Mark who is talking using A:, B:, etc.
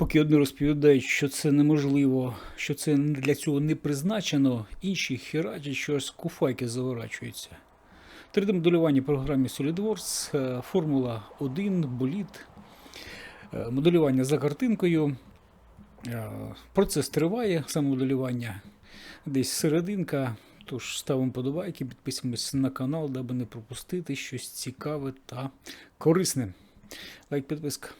A: Поки одні розповідають, що це неможливо, що це для цього не призначено, інші херачать, що аж куфайки заворачуються. 3D-моделювання в програмі SolidWorks, е, Формула 1, боліт, е, моделювання за картинкою. Е, процес триває, самомоделювання десь серединка. Тож ставимо подобайки, підписуємося на канал, даби не пропустити щось цікаве та корисне. Лайк, підписка.